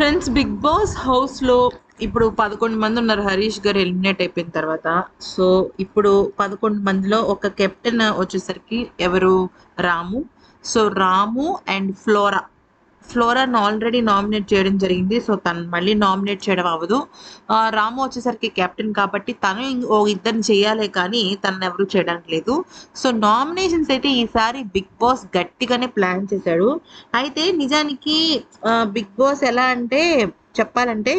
Friends big boss హౌస్లో ఇప్పుడు పదకొండు మంది ఉన్నారు. హరీష్ గారు ఎలిమినేట్ అయిపోయిన తర్వాత. సో ఇప్పుడు పదకొండు మందిలో ఒక కెప్టెన్ వచ్చేసరికి ఎవరు? Ramu. So Ramu and Flora. ఫ్లోరాను already nominate చేయడం జరిగింది. సో తను మళ్ళీ నామినేట్ చేయడం అవ్వదు. రాము వచ్చేసరికి కెప్టెన్ కాబట్టి తను ఓ ఇద్దరిని చేయాలి కానీ తను ఎవరు చేయడానికి లేదు. సో నామినేషన్స్ అయితే ఈసారి బిగ్ బాస్ గట్టిగానే ప్లాన్ చేశాడు. అయితే నిజానికి బిగ్ బాస్ ఎలా అంటే చెప్పాలంటే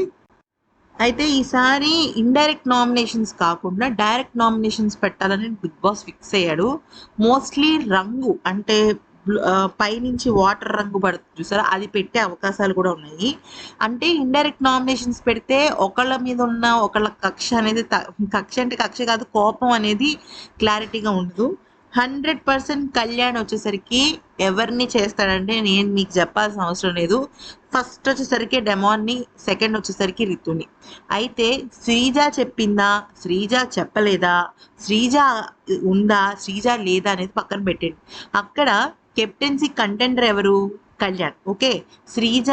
అయితే ఈసారి ఇండైరెక్ట్ నామినేషన్స్ కాకుండా డైరెక్ట్ నామినేషన్స్ పెట్టాలని బిగ్ బాస్ ఫిక్స్ అయ్యాడు. మోస్ట్లీ రంగు అంటే పైనుంచి వాటర్ రంగు పడుతుంది చూసారా? అది పెట్టే అవకాశాలు కూడా ఉన్నాయి. అంటే ఇండైరెక్ట్ నామినేషన్స్ పెడితే ఒకళ్ళ మీద ఉన్న ఒకళ్ళ కక్ష అనేది కక్ష అంటే కక్ష కాదు కోపం అనేది క్లారిటీగా ఉండదు. హండ్రెడ్ పర్సెంట్ కళ్యాణ్ వచ్చేసరికి ఎవరిని చేస్తాడంటే నేను మీకు చెప్పాల్సిన అవసరం లేదు. ఫస్ట్ వచ్చేసరికి డెమాన్ని సెకండ్ వచ్చేసరికి రితుని. అయితే శ్రీజ చెప్పిందా? శ్రీజ చెప్పలేదా? శ్రీజ ఉందా? శ్రీజ లేదా అనేది పక్కన పెట్టండి అక్కడ కెప్టెన్సీ కంటెండర్ ఎవరు? Kalyan. Okay. Sreeja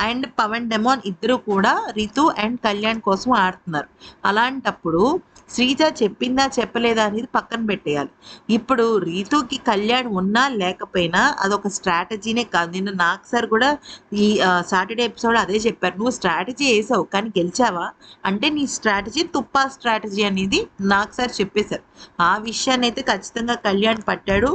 and Pawan demon ఇద్దరు కూడా రితు అండ్ కళ్యాణ్ కోసం ఆడుతున్నారు. అలాంటప్పుడు శ్రీజ చెప్పిందా చెప్పలేదా అనేది పక్కన పెట్టేయాలి. ఇప్పుడు రీతుకి కళ్యాణ్ ఉన్నా లేకపోయినా అదొక స్ట్రాటజీనే కాదు. నిన్న నాకు సార్ కూడా ఈ సాటర్డే ఎపిసోడ్ అదే చెప్పారు. నువ్వు స్ట్రాటజీ వేసావు కానీ గెలిచావా? అంటే నీ స్ట్రాటజీ తుప్పా స్ట్రాటజీ అనేది నాకు సార్ చెప్పేశారు. ఆ విషయాన్ని అయితే ఖచ్చితంగా కళ్యాణ్ పట్టాడు.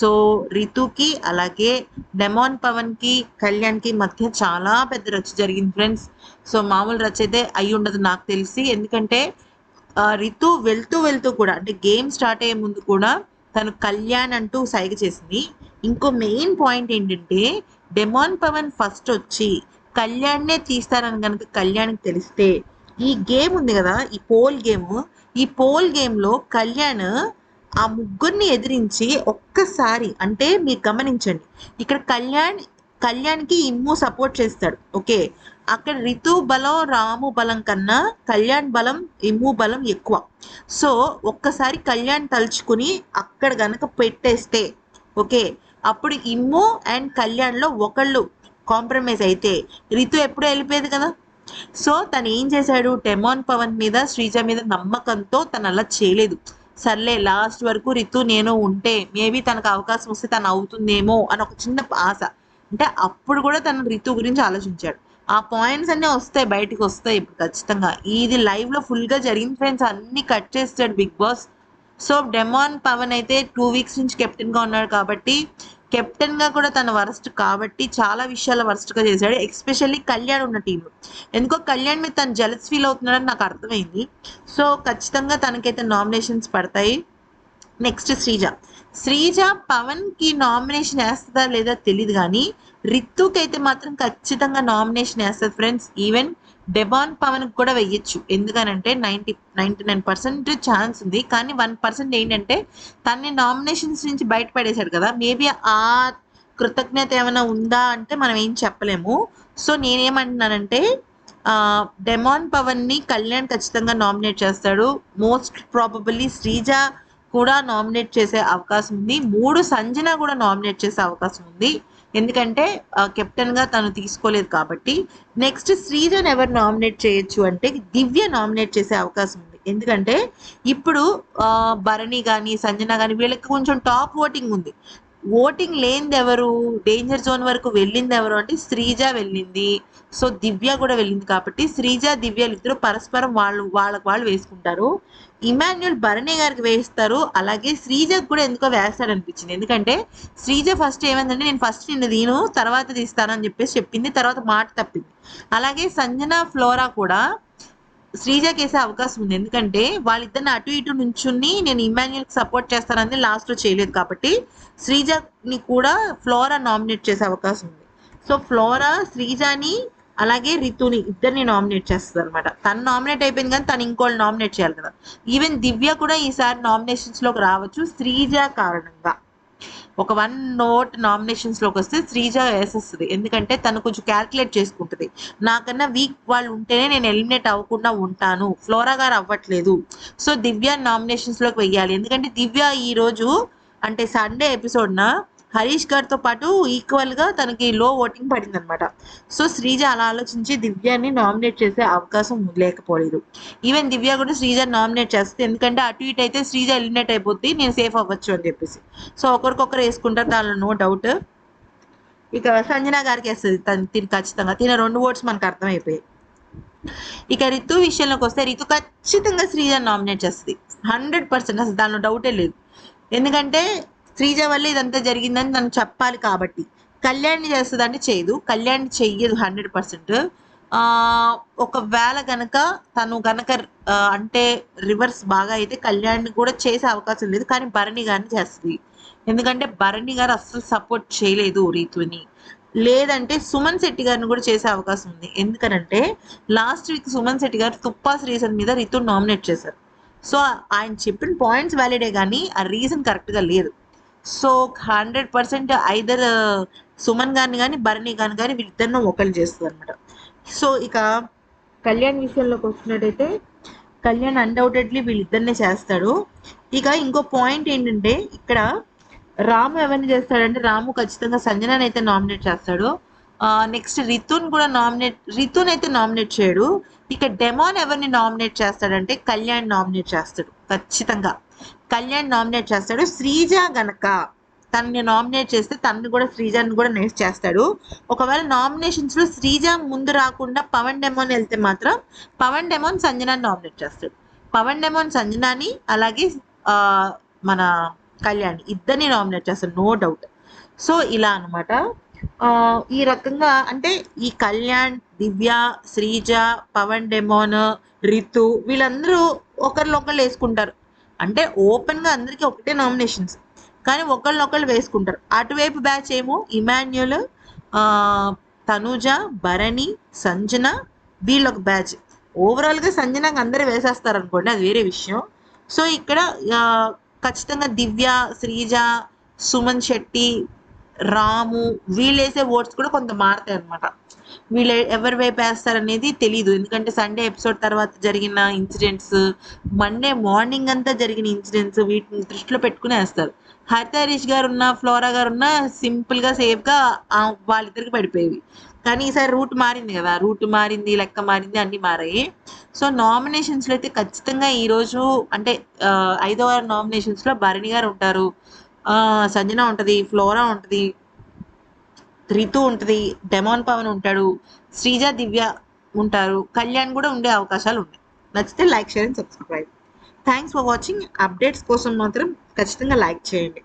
సో రితుకి అలాగే డెమాన్ పవన్కి కళ్యాణ్కి మధ్య చాలా పెద్ద రచ్చ జరిగింది ఫ్రెండ్స్. సో మామూలు రచ్చ అయితే అయి ఉండదు నాకు తెలిసి. ఎందుకంటే రితు వెళ్తూ వెళ్తూ కూడా అంటే గేమ్ స్టార్ట్ అయ్యే ముందు కూడా తను కళ్యాణ్ అంటూ సైగ చేసింది. ఇంకో మెయిన్ పాయింట్ ఏంటంటే డెమాన్ పవన్ ఫస్ట్ వచ్చి కళ్యాణ్నే తీస్తారని కనుక కళ్యాణ్కి తెలిస్తే ఈ గేమ్ ఉంది కదా ఈ పోల్ గేమ్ ఈ పోల్ గేమ్లో కళ్యాణ్ ఆ ముగ్గురిని ఎదిరించి ఒక్కసారి అంటే మీరు గమనించండి ఇక్కడ కళ్యాణ్ కళ్యాణ్కి ఇమ్ము సపోర్ట్ చేస్తాడు ఓకే? అక్కడ రితు బలం రాము బలం కన్నా కళ్యాణ్ బలం ఇమ్ము బలం ఎక్కువ. సో ఒక్కసారి కళ్యాణ్ తలుచుకుని అక్కడ గనక పెట్టేస్తే ఓకే అప్పుడు ఇమ్ము అండ్ కళ్యాణ్లో ఒకళ్ళు కాంప్రమైజ్ అయితే రితు ఎప్పుడూ వెళ్ళిపోయేది కదా. సో తను ఏం చేశాడు? టెమాన్ పవన్ మీద శ్రీజ మీద నమ్మకంతో తను అలా చేయలేదు. సర్లే లాస్ట్ వరకు రితు నేను ఉంటే మేబీ తనకు అవకాశం వస్తే తను అవుతుందేమో అని ఒక చిన్న ఆశ. అంటే అప్పుడు కూడా తను రితు గురించి ఆలోచించాడు. ఆ పాయింట్స్ అన్నీ వస్తాయి బయటకు వస్తాయి ఇప్పుడు ఖచ్చితంగా. ఇది లైవ్లో ఫుల్గా జరిగింది ఫ్రెండ్స్ అన్ని కట్ చేస్తాడు Bigg Boss. So demon Pawan అయితే టూ వీక్స్ నుంచి కెప్టెన్గా ఉన్నాడు కాబట్టి కెప్టెన్గా కూడా తన వరస్ట్ కాబట్టి చాలా విషయాల వరస్ట్గా చేశాడు ఎక్స్పెషల్లీ కళ్యాణ్ ఉన్న టీంలో ఎందుకో కళ్యాణ్ మీద తను జలస్ ఫీల్ అవుతున్నాడని నాకు అర్థమైంది. సో ఖచ్చితంగా తనకైతే నామినేషన్స్ పడతాయి. నెక్స్ట్ శ్రీజ శ్రీజ పవన్కి నామినేషన్ వేస్తుందా లేదా తెలియదు కానీ రితుకి అయితే మాత్రం ఖచ్చితంగా నామినేషన్ వేస్తుంది ఫ్రెండ్స్ ఈవెన్ డెబాన్ పవన్ కూడా వెయ్యొచ్చు. ఎందుకనంటే ninety ninety nine percent chance ఉంది. కానీ వన్ పర్సెంట్ ఏంటంటే తన్ని నామినేషన్స్ నుంచి బయటపడేశాడు కదా. మేబీ ఆ కృతజ్ఞత ఏమైనా ఉందా అంటే మనం ఏం చెప్పలేము. సో నేనేమంటున్నానంటే డెమాన్ పవన్ని కళ్యాణ్ ఖచ్చితంగా నామినేట్ చేస్తాడు. మోస్ట్ ప్రాబబుల్లీ శ్రీజ కూడా నామినేట్ చేసే అవకాశం ఉంది. మూడు సంజన కూడా నామినేట్ చేసే అవకాశం ఉంది. ఎందుకంటే కెప్టెన్గా తను తీసుకోలేదు కాబట్టి. నెక్స్ట్ శ్రీజన్ ఎవరు నామినేట్ చేయొచ్చు అంటే దివ్య నామినేట్ చేసే అవకాశం ఉంది. ఎందుకంటే ఇప్పుడు భరణి కానీ సంజన కానీ వీళ్ళకి కొంచెం టాప్ ఓటింగ్ ఉంది. ఓటింగ్ లేనిది ఎవరు డేంజర్ జోన్ వరకు వెళ్ళింది ఎవరు అంటే శ్రీజ వెళ్ళింది. సో దివ్య కూడా వెళ్ళింది కాబట్టి శ్రీజ దివ్యలు ఇద్దరు పరస్పరం వాళ్ళు వాళ్ళకు వాళ్ళు వేసుకుంటారు. ఇమాన్యుల్ భరణి గారికి వేస్తారు. అలాగే శ్రీజకు కూడా ఎందుకో వేస్తాడు అనిపించింది ఎందుకంటే శ్రీజ ఫస్ట్ ఏమైందంటే నేను ఫస్ట్ నిన్ను దీను తర్వాత తీస్తానని చెప్పేసి చెప్పింది. తర్వాత మాట తప్పింది. అలాగే సంజన ఫ్లోరా కూడా శ్రీజకి వేసే అవకాశం ఉంది. ఎందుకంటే వాళ్ళిద్దరిని అటు ఇటు నుంచుని నేను ఇమాన్యుల్కి సపోర్ట్ చేస్తానని లాస్ట్లో చేయలేదు కాబట్టి శ్రీజని కూడా ఫ్లోరా నామినేట్ చేసే అవకాశం ఉంది. సో ఫ్లోరా శ్రీజని అలాగే రితుని ఇద్దరిని నామినేట్ చేస్తుంది అనమాట తను నామినేట్ అయిపోయింది కానీ తను ఇంకోళ్ళు నామినేట్ చేయాలి కదా. ఈవెన్ దివ్య కూడా ఈసారి నామినేషన్స్లోకి రావచ్చు శ్రీజ కారణంగా. ఒక వన్ నోట్ నామినేషన్స్లోకి వస్తే శ్రీజ వేసేస్తుంది. ఎందుకంటే తను కొంచెం క్యాల్కులేట్ చేసుకుంటుంది. నాకన్నా వీక్ వాళ్ళు ఉంటేనే నేను ఎలిమినేట్ అవ్వకుండా ఉంటాను. ఫ్లోరా గారు అవ్వట్లేదు. సో దివ్య నామినేషన్స్లోకి వెయ్యాలి. ఎందుకంటే దివ్య ఈ రోజు అంటే సండే ఎపిసోడ్ నా. హరీష్ గారితో పాటు ఈక్వల్గా తనకి లో ఓటింగ్ పడింది అనమాట సో శ్రీజ అలా ఆలోచించి దివ్యాని నామినేట్ చేసే అవకాశం లేకపోలేదు. ఈవెన్ దివ్య కూడా శ్రీజ నామినేట్ చేస్తుంది. ఎందుకంటే అటు ఇటు అయితే శ్రీజ ఎలిమినేట్ అయిపోద్ది నేను సేఫ్ అవ్వచ్చు అని చెప్పేసి. సో ఒకరికొకరు వేసుకుంటారు దానిలో నో డౌట్ ఇక సంజన గారికి వేస్తుంది తను తిని ఖచ్చితంగా. తిన రెండు ఓట్స్ మనకు అర్థమైపోయాయి. ఇక రితు విషయంలోకి వస్తే రితు ఖచ్చితంగా శ్రీజ నామినేట్ చేస్తుంది. హండ్రెడ్ పర్సెంట్ అసలు దానిలో డౌటే లేదు. ఎందుకంటే శ్రీజ వల్ల ఇదంతా జరిగిందని తను చెప్పాలి కాబట్టి. కళ్యాణ్ చేస్తుందంటే చేయదు. కళ్యాణ్ చెయ్యదు హండ్రెడ్ పర్సెంట్. ఒకవేళ గనక తను గనక అంటే రివర్స్ బాగా అయితే కళ్యాణ్ కూడా చేసే అవకాశం లేదు. కానీ భరణి గారిని చేస్తుంది. ఎందుకంటే భరణి గారు అస్సలు సపోర్ట్ చేయలేదు రీతుని. లేదంటే సుమన్ శెట్టి గారిని కూడా చేసే అవకాశం ఉంది. ఎందుకనంటే లాస్ట్ వీక్ సుమన్ శెట్టి గారు తుప్పాస్ రీజన్ మీద రితు నామినేట్ చేశారు. సో ఆయన చెప్పిన పాయింట్స్ వ్యాలిడే కానీ ఆ రీజన్ కరెక్ట్గా లేదు. So hundred percent either Suman గారిని కానీ భరణి గారిని కానీ వీళ్ళిద్దరినో ఒకళ్ళు చేస్తుంది అనమాట సో ఇక కళ్యాణ్ విషయంలోకి వచ్చినట్టయితే కళ్యాణ్ అన్డౌటెడ్లీ వీళ్ళిద్దరినే చేస్తాడు. ఇక ఇంకో పాయింట్ ఏంటంటే ఇక్కడ రాము ఎవరిని చేస్తాడంటే రాము ఖచ్చితంగా సంజనాని అయితే నామినేట్ చేస్తాడు. నెక్స్ట్ రితున్ కూడా నామినేట్ రితున్ అయితే నామినేట్ చేయడు. ఇక డెమాన్ ఎవరిని నామినేట్ చేస్తాడంటే కళ్యాణ్ నామినేట్ చేస్తాడు ఖచ్చితంగా. కళ్యాణ్ నామినేట్ చేస్తాడు. శ్రీజ గనక తనని నామినేట్ చేస్తే తనని కూడా శ్రీజాని కూడా నెక్స్ట్ చేస్తాడు. ఒకవేళ నామినేషన్స్లో శ్రీజ ముందు రాకుండా పవన్ డెమోన్ వెళ్తే మాత్రం పవన్ డెమోన్ సంజనాని నామినేట్ చేస్తాడు. పవన్ డెమోన్ సంజనాని అలాగే మన కళ్యాణ్ ఇద్దరిని నామినేట్ చేస్తాడు. నో డౌట్ సో ఇలా అనమాట ఈ రకంగా అంటే ఈ కళ్యాణ్ దివ్య శ్రీజ పవన్ డెమోన్ రితు వీళ్ళందరూ ఒకరినొకళ్ళు వేసుకుంటారు. అంటే ఓపెన్గా అందరికీ ఒకటే నామినేషన్స్ కానీ ఒకళ్ళనొకళ్ళు వేసుకుంటారు. అటువైపు బ్యాచ్ ఏమో ఇమాన్యుల్ తనూజ తనుజ భరణి సంజన వీళ్ళొక బ్యాచ్ ఓవరాల్గా సంజనకు అందరూ వేసేస్తారు అనుకోండి అది వేరే విషయం. సో ఇక్కడ ఖచ్చితంగా దివ్య శ్రీజ సుమన్ శెట్టి రాము వీళ్ళు వేసే ఓట్స్ కూడా కొంత మారుతాయి అనమాట వీళ్ళు ఎవరి వైపు వేస్తారనేది తెలియదు ఎందుకంటే సండే ఎపిసోడ్ తర్వాత జరిగిన ఇన్సిడెంట్స్ మండే మార్నింగ్ అంతా జరిగిన ఇన్సిడెంట్స్ వీటిని దృష్టిలో పెట్టుకుని వేస్తారు. హరిత హరీష్ గారు ఉన్న ఫ్లోరా గారు ఉన్న సింపుల్గా సేఫ్గా వాళ్ళిద్దరికి పడిపోయేవి. కానీ ఈసారి రూట్ మారింది కదా. రూట్ మారింది లెక్క మారింది అన్ని మారాయి. సో నామినేషన్స్లో అయితే ఖచ్చితంగా ఈ రోజు అంటే ఐదో ఐదవ నామినేషన్స్లో భరణి గారు ఉంటారు. ఆ, సంజన ఉంటది ఫ్లోరా ఉంటది. రితు ఉంటుంది డెమాన్ పవన్ ఉంటాడు శ్రీజ దివ్య ఉంటారు కళ్యాణ్ కూడా ఉండే అవకాశాలు ఉన్నాయి. నచ్చితే like share and subscribe. Thanks for watching updates కోసం మాత్రం ఖచ్చితంగా లైక్ చేయండి.